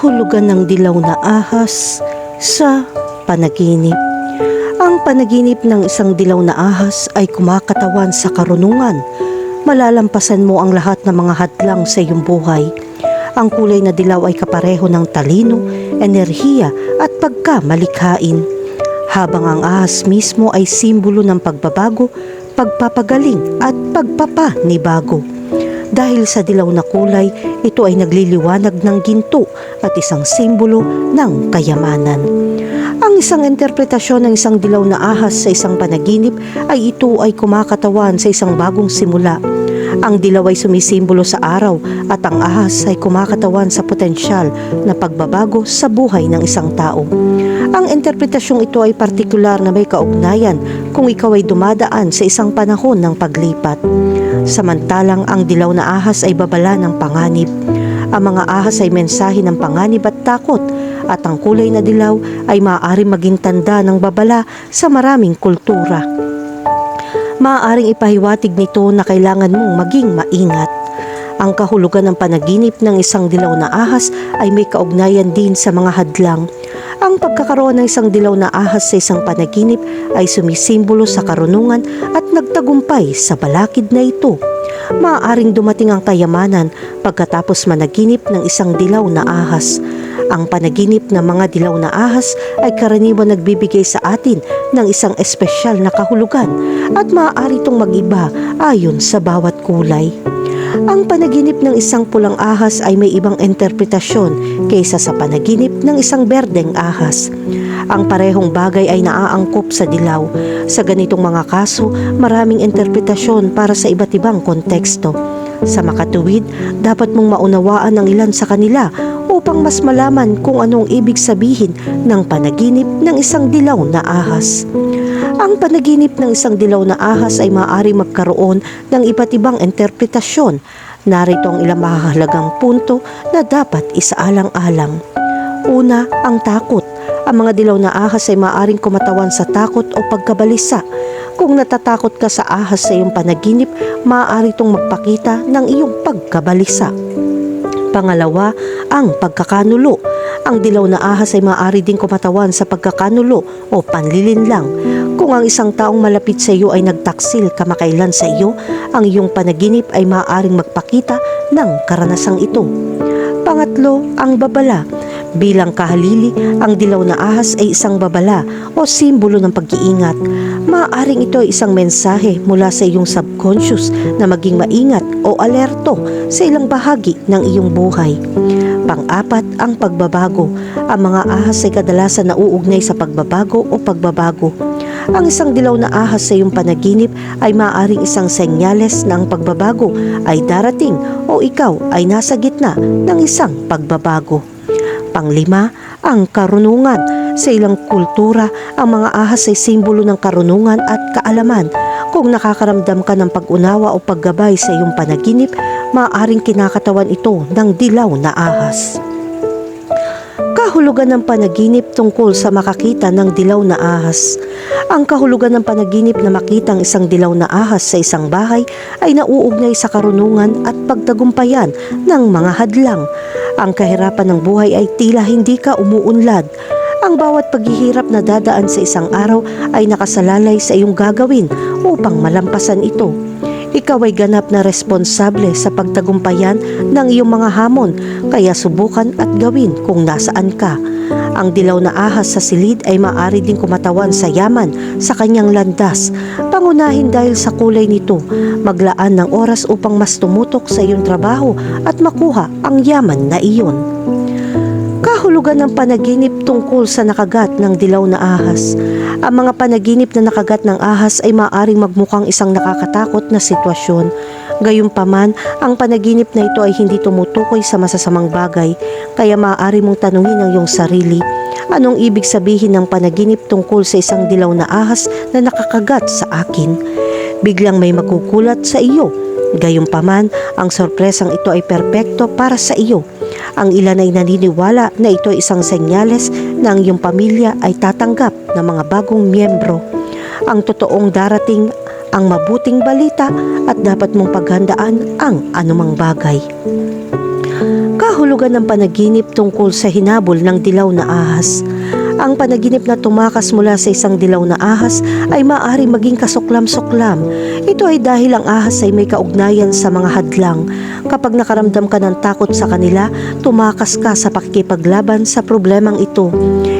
kahulugan ng dilaw na ahas sa panaginip. Ang panaginip ng isang dilaw na ahas ay kumakatawan sa karunungan. Malalampasan mo ang lahat ng mga hadlang sa iyong buhay. Ang kulay na dilaw ay kapareho ng talino, enerhiya at pagkamalikhain. Habang ang ahas mismo ay simbolo ng pagbabago, pagpapagaling at pagpapanibago. Dahil sa dilaw na kulay, ito ay nagliliwanag ng ginto at isang simbolo ng kayamanan. Ang isang interpretasyon ng isang dilaw na ahas sa isang panaginip ay ito ay kumakatawan sa isang bagong simula. Ang dilaw ay sumisimbolo sa araw at ang ahas ay kumakatawan sa potensyal na pagbabago sa buhay ng isang tao. Ang interpretasyong ito ay partikular na may kaugnayan kung ikaw ay dumadaan sa isang panahon ng paglipat. Samantalang ang dilaw na ahas ay babala ng panganib. Ang mga ahas ay mensahe ng panganib at takot at ang kulay na dilaw ay maaari maging tanda ng babala sa maraming kultura. Maaaring ipahiwatig nito na kailangan mong maging maingat. Ang kahulugan ng panaginip ng isang dilaw na ahas ay may kaugnayan din sa mga hadlang. Ang pagkakaroon ng isang dilaw na ahas sa isang panaginip ay sumisimbolo sa karunungan at nagtagumpay sa balakid na ito. Maaaring dumating ang kayamanan pagkatapos managinip ng isang dilaw na ahas. Ang panaginip ng mga dilaw na ahas ay karaniwan nagbibigay sa atin ng isang espesyal na kahulugan at maaari itong mag-iba ayon sa bawat kulay. Ang panaginip ng isang pulang ahas ay may ibang interpretasyon kaysa sa panaginip ng isang berdeng ahas. Ang parehong bagay ay naaangkop sa dilaw. Sa ganitong mga kaso, maraming interpretasyon para sa iba't ibang konteksto. Sa makatuwid, dapat mong maunawaan ang ilan sa kanila upang mas malaman kung anong ibig sabihin ng panaginip ng isang dilaw na ahas. Ang panaginip ng isang dilaw na ahas ay maaari magkaroon ng iba't ibang interpretasyon. Narito ang ilang mahalagang punto na dapat isaalang-alang. Una, ang takot. Ang mga dilaw na ahas ay maaaring kumatawan sa takot o pagkabalisa. Kung natatakot ka sa ahas sa iyong panaginip, maaari itong magpakita ng iyong pagkabalisa. Pangalawa, ang pagkakanulo. Ang dilaw na ahas ay maaari din kumatawan sa pagkakanulo o panlilinlang. Kung ang isang taong malapit sa iyo ay nagtaksil kamakailan sa iyo, ang iyong panaginip ay maaaring magpakita ng karanasang ito. Pangatlo, ang babala. Bilang kahalili, ang dilaw na ahas ay isang babala o simbolo ng pag-iingat. Maaaring ito ay isang mensahe mula sa iyong subconscious na maging maingat o alerto sa ilang bahagi ng iyong buhay. Pang-apat, ang pagbabago. Ang mga ahas ay kadalasan nauugnay sa pagbabago o pagbabago. Ang isang dilaw na ahas sa iyong panaginip ay maaaring isang senyales na ang pagbabago ay darating o ikaw ay nasa gitna ng isang pagbabago. Panglima, ang karunungan. Sa ilang kultura, ang mga ahas ay simbolo ng karunungan at kaalaman. Kung nakakaramdam ka ng pag-unawa o paggabay sa iyong panaginip, maaaring kinakatawan ito ng dilaw na ahas. Kahulugan ng panaginip tungkol sa makakita ng dilaw na ahas. Ang kahulugan ng panaginip na makita ang isang dilaw na ahas sa isang bahay ay nauugnay sa karunungan at pagtagumpayan ng mga hadlang. Ang kahirapan ng buhay ay tila hindi ka umuunlad. Ang bawat paghihirap na dadaan sa isang araw ay nakasalalay sa iyong gagawin upang malampasan ito. Ikaw ay ganap na responsable sa pagtagumpayan ng iyong mga hamon, kaya subukan at gawin kung nasaan ka. Ang dilaw na ahas sa silid ay maari din kumatawan sa yaman sa kanyang landas. Pangunahin dahil sa kulay nito, maglaan ng oras upang mas tumutok sa iyong trabaho at makuha ang yaman na iyon. Kahulugan ng panaginip tungkol sa nakagat ng dilaw na ahas. Ang mga panaginip na nakagat ng ahas ay maaaring magmukhang isang nakakatakot na sitwasyon. Gayunpaman, ang panaginip na ito ay hindi tumutukoy sa masasamang bagay, kaya maaari mong tanungin ang iyong sarili, anong ibig sabihin ng panaginip tungkol sa isang dilaw na ahas na nakakagat sa akin? Biglang may makukulat sa iyo. Gayunpaman, ang sorpresang ito ay perpekto para sa iyo. Ang ilan ay naniniwala na ito ay isang senyales na ang iyong pamilya ay tatanggap ng mga bagong miyembro. Ang totoong darating ang mabuting balita at dapat mong paghandaan ang anumang bagay. Kahulugan ng panaginip tungkol sa hinabol ng dilaw na ahas. Ang panaginip na tumakas mula sa isang dilaw na ahas ay maaari maging kasuklam-suklam. Ito ay dahil ang ahas ay may kaugnayan sa mga hadlang. Kapag nakaramdam ka ng takot sa kanila, tumakas ka sa pakikipaglaban sa problemang ito.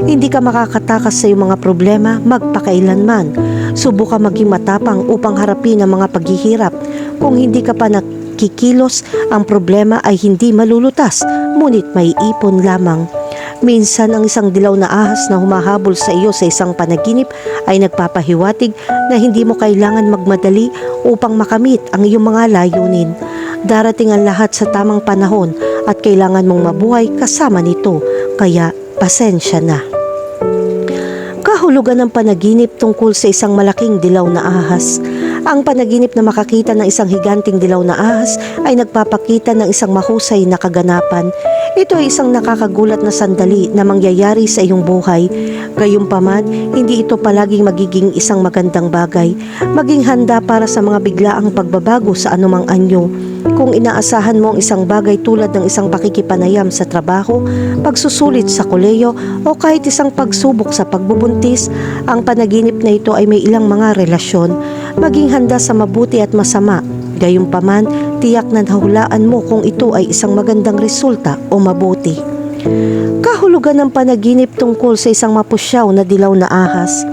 Hindi ka makakatakas sa iyong mga problema magpakailanman. Subukan maging matapang upang harapin ang mga paghihirap. Kung hindi ka pa nakikilos, ang problema ay hindi malulutas, ngunit may ipon lamang. Minsan ang isang dilaw na ahas na humahabol sa iyo sa isang panaginip ay nagpapahiwatig na hindi mo kailangan magmadali upang makamit ang iyong mga layunin. Darating ang lahat sa tamang panahon at kailangan mong mabuhay kasama nito, kaya pasensya na. Kahulugan ng panaginip tungkol sa isang malaking dilaw na ahas. Ang panaginip na makakita ng isang higanting dilaw na ahas ay nagpapakita ng isang mahusay na kaganapan. Ito ay isang nakakagulat na sandali na mangyayari sa iyong buhay. Gayunpaman, hindi ito palaging magiging isang magandang bagay. Maging handa para sa mga biglaang pagbabago sa anumang anyo. Kung inaasahan mo ang isang bagay tulad ng isang pakikipanayam sa trabaho, pagsusulit sa koleyo o kahit isang pagsubok sa pagbubuntis, ang panaginip na ito ay may ilang mga relasyon. Maging handa sa mabuti at masama. Gayunpaman, tiyak na nahulaan mo kung ito ay isang magandang resulta o mabuti. Kahulugan ng panaginip tungkol sa isang mapusyaw na dilaw na ahas.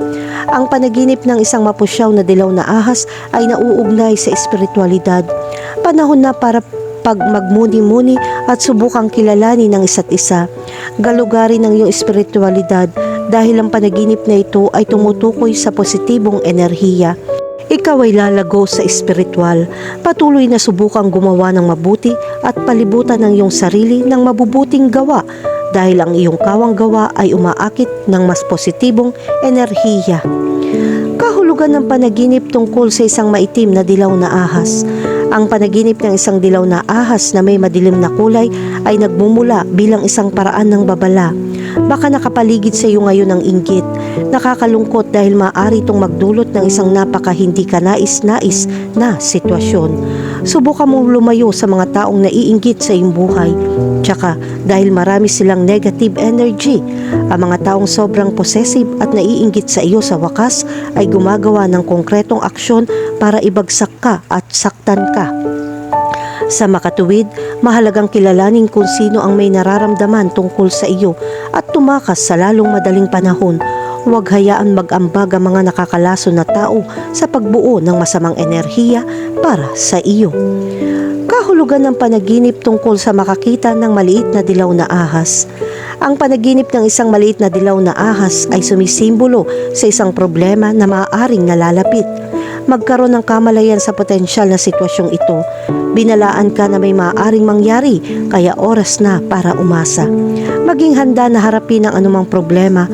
Ang panaginip ng isang mapusyaw na dilaw na ahas ay nauugnay sa espiritualidad. Panahon na para pag magmuni-muni at subukang kilalanin ng isa't isa. Galugarin ng iyong espiritualidad dahil ang panaginip na ito ay tumutukoy sa positibong enerhiya. Ikaw ay lalago sa espiritual. Patuloy na subukang gumawa ng mabuti at palibutan ng iyong sarili ng mabubuting gawa dahil ang iyong kawang gawa ay umaakit ng mas positibong enerhiya. Kahulugan ng panaginip tungkol sa isang maitim na dilaw na ahas. Ang panaginip ng isang dilaw na ahas na may madilim na kulay ay nagmumula bilang isang paraan ng babala. Baka nakapaligid sa iyo ngayon ang inggit. Nakakalungkot dahil maaari itong magdulot ng isang napaka hindi ka nais-nais na sitwasyon. Subukan mong lumayo sa mga taong naiinggit sa iyong buhay. Tsaka dahil marami silang negative energy, ang mga taong sobrang possessive at naiinggit sa iyo sa wakas ay gumagawa ng konkretong aksyon para ibagsak ka at saktan ka. Sa makatuwid, mahalagang kilalanin kung sino ang may nararamdaman tungkol sa iyo at tumakas sa lalong madaling panahon. Huwag hayaan mag-ambag ang mga nakakalaso na tao sa pagbuo ng masamang enerhiya para sa iyo. Kahulugan ng panaginip tungkol sa makakita ng maliit na dilaw na ahas. Ang panaginip ng isang maliit na dilaw na ahas ay sumisimbolo sa isang problema na maaaring nalalapit magkaroon ng kamalayan sa potensyal na sitwasyong ito. Binalaan ka na may maaaring mangyari, kaya oras na para umasa. Maging handa na harapin ang anumang problema.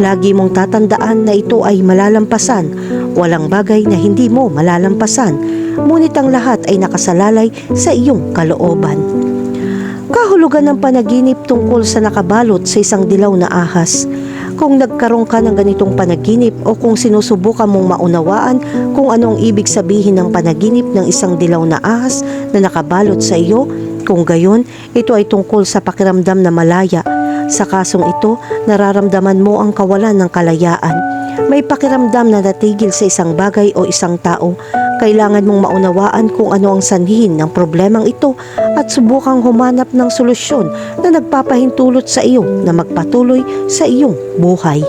Lagi mong tatandaan na ito ay malalampasan. Walang bagay na hindi mo malalampasan. Ngunit ang lahat ay nakasalalay sa iyong kalooban. Kahulugan ng panaginip tungkol sa nakabalot sa isang dilaw na ahas. Kung nagkaroon ka ng ganitong panaginip o kung sinusubukan mong maunawaan kung ano ang ibig sabihin ng panaginip ng isang dilaw na ahas na nakabalot sa iyo, kung gayon, ito ay tungkol sa pakiramdam na malaya. Sa kasong ito, nararamdaman mo ang kawalan ng kalayaan. May pakiramdam na natigil sa isang bagay o isang tao. Kailangan mong maunawaan kung ano ang sanhin ng problemang ito at subukang humanap ng solusyon na nagpapahintulot sa iyo na magpatuloy sa iyong buhay.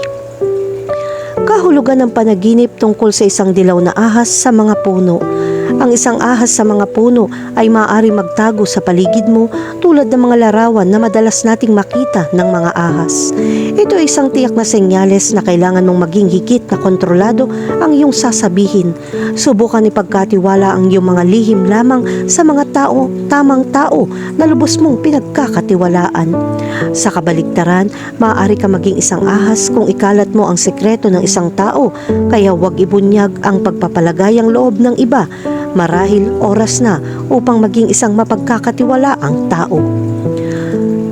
Kahulugan ng panaginip tungkol sa isang dilaw na ahas sa mga puno. Ang isang ahas sa mga puno ay maaari magtago sa paligid mo tulad ng mga larawan na madalas nating makita ng mga ahas. Ito ay isang tiyak na senyales na kailangan mong maging higit na kontrolado ang iyong sasabihin. Subukan ipagkatiwala ang iyong mga lihim lamang sa mga tao, tamang tao na lubos mong pinagkakatiwalaan. Sa kabaligtaran, maaari ka maging isang ahas kung ikalat mo ang sekreto ng isang tao, kaya huwag ibunyag ang pagpapalagayang loob ng iba Marahil oras na upang maging isang mapagkakatiwalaang tao.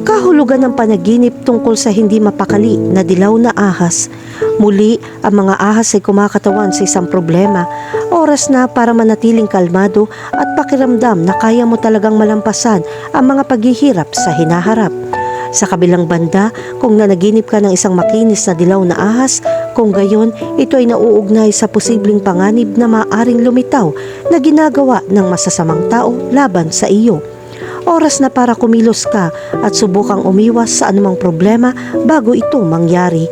Kahulugan ng panaginip tungkol sa hindi mapakali na dilaw na ahas. Muli, ang mga ahas ay kumakatawan sa isang problema. Oras na para manatiling kalmado at pakiramdam na kaya mo talagang malampasan ang mga paghihirap sa hinaharap. Sa kabilang banda, kung nanaginip ka ng isang makinis na dilaw na ahas, kung gayon, ito ay nauugnay sa posibleng panganib na maaring lumitaw na ginagawa ng masasamang tao laban sa iyo. Oras na para kumilos ka at subukang umiwas sa anumang problema bago ito mangyari.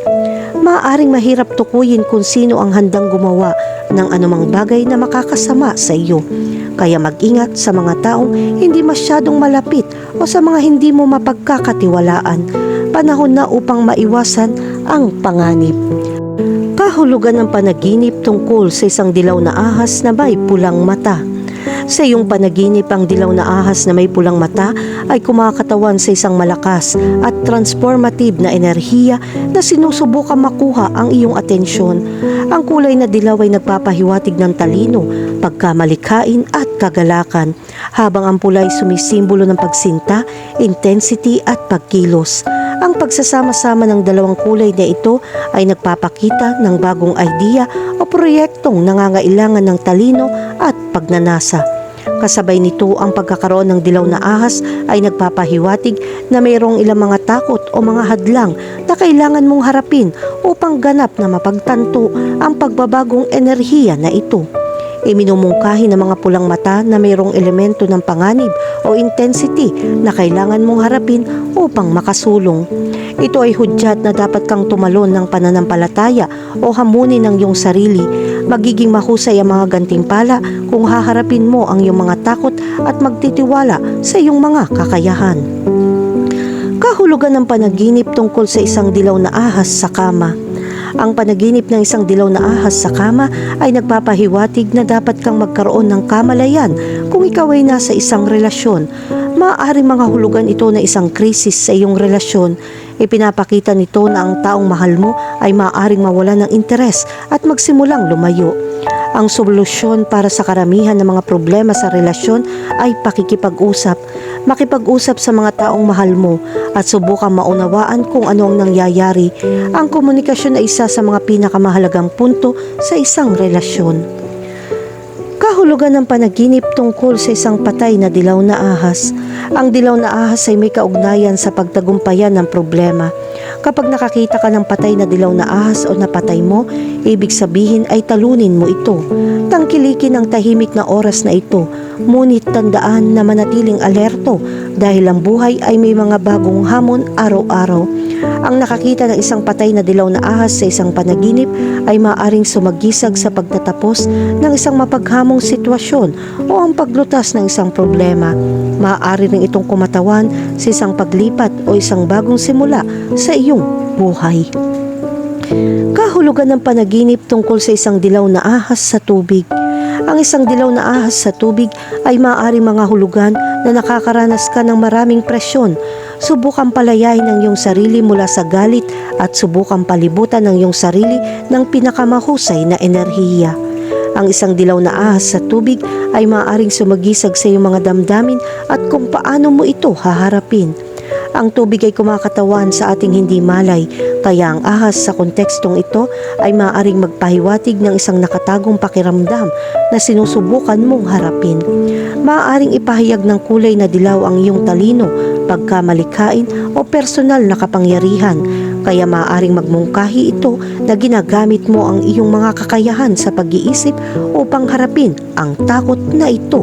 Maaring mahirap tukuyin kung sino ang handang gumawa ng anumang bagay na makakasama sa iyo. Kaya mag-ingat sa mga taong hindi masyadong malapit o sa mga hindi mo mapagkakatiwalaan. Panahon na upang maiwasan ang panganib. Kahulugan ng panaginip tungkol sa isang dilaw na ahas na may pulang mata. Sa iyong panaginip ang dilaw na ahas na may pulang mata ay kumakatawan sa isang malakas at transformative na enerhiya na sinusubukan makuha ang iyong atensyon. Ang kulay na dilaw ay nagpapahiwatig ng talino, pagkamalikhain at kagalakan, habang ang pula ay sumisimbolo ng pagsinta, intensity at pagkilos. Ang pagsasama-sama ng dalawang kulay na ito ay nagpapakita ng bagong idea o proyektong nangangailangan ng talino at pagnanasa. Kasabay nito ang pagkakaroon ng dilaw na ahas ay nagpapahiwatig na mayroong ilang mga takot o mga hadlang na kailangan mong harapin upang ganap na mapagtanto ang pagbabagong enerhiya na ito. Iminumungkahi ng mga pulang mata na mayroong elemento ng panganib o intensity na kailangan mong harapin upang makasulong. Ito ay hudyat na dapat kang tumalon ng pananampalataya o hamunin ng iyong sarili. Magiging mahusay ang mga gantimpala kung haharapin mo ang iyong mga takot at magtitiwala sa iyong mga kakayahan. Kahulugan ng panaginip tungkol sa isang dilaw na ahas sa kama. Ang panaginip ng isang dilaw na ahas sa kama ay nagpapahiwatig na dapat kang magkaroon ng kamalayan kung ikaw ay nasa isang relasyon. Maaaring mga hulugan ito na isang krisis sa iyong relasyon. Ipinapakita nito na ang taong mahal mo ay maaaring mawala ng interes at magsimulang lumayo. Ang solusyon para sa karamihan ng mga problema sa relasyon ay pakikipag-usap. Makipag-usap sa mga taong mahal mo at subukang maunawaan kung ano ang nangyayari. Ang komunikasyon ay isa sa mga pinakamahalagang punto sa isang relasyon. Kahulugan ng panaginip tungkol sa isang patay na dilaw na ahas. Ang dilaw na ahas ay may kaugnayan sa pagtagumpayan ng problema. Kapag nakakita ka ng patay na dilaw na ahas o napatay mo, ibig sabihin ay talunin mo ito. Tangkilikin ang tahimik na oras na ito, ngunit tandaan na manatiling alerto dahil ang buhay ay may mga bagong hamon araw-araw. Ang nakakita ng isang patay na dilaw na ahas sa isang panaginip ay maaring sumagisag sa pagtatapos ng isang mapaghamong sitwasyon o ang paglutas ng isang problema. Maaari rin itong kumatawan sa isang paglipat o isang bagong simula sa iyong buhay. Kahulugan ng panaginip tungkol sa isang dilaw na ahas sa tubig. Ang isang dilaw na ahas sa tubig ay maaaring mga hulugan na nakakaranas ka ng maraming presyon. Subukan palayain ang iyong sarili mula sa galit at subukan palibutan ang iyong sarili ng pinakamahusay na enerhiya. Ang isang dilaw na ahas sa tubig ay maaaring sumagisag sa iyong mga damdamin at kung paano mo ito haharapin. Ang tubig ay kumakatawan sa ating hindi malay, kaya ang ahas sa kontekstong ito ay maaaring magpahiwatig ng isang nakatagong pakiramdam na sinusubukan mong harapin. Maaaring ipahayag ng kulay na dilaw ang iyong talino, pagkamalikhain o personal na kapangyarihan, kaya maaaring magmungkahi ito na ginagamit mo ang iyong mga kakayahan sa pag-iisip upang harapin ang takot na ito.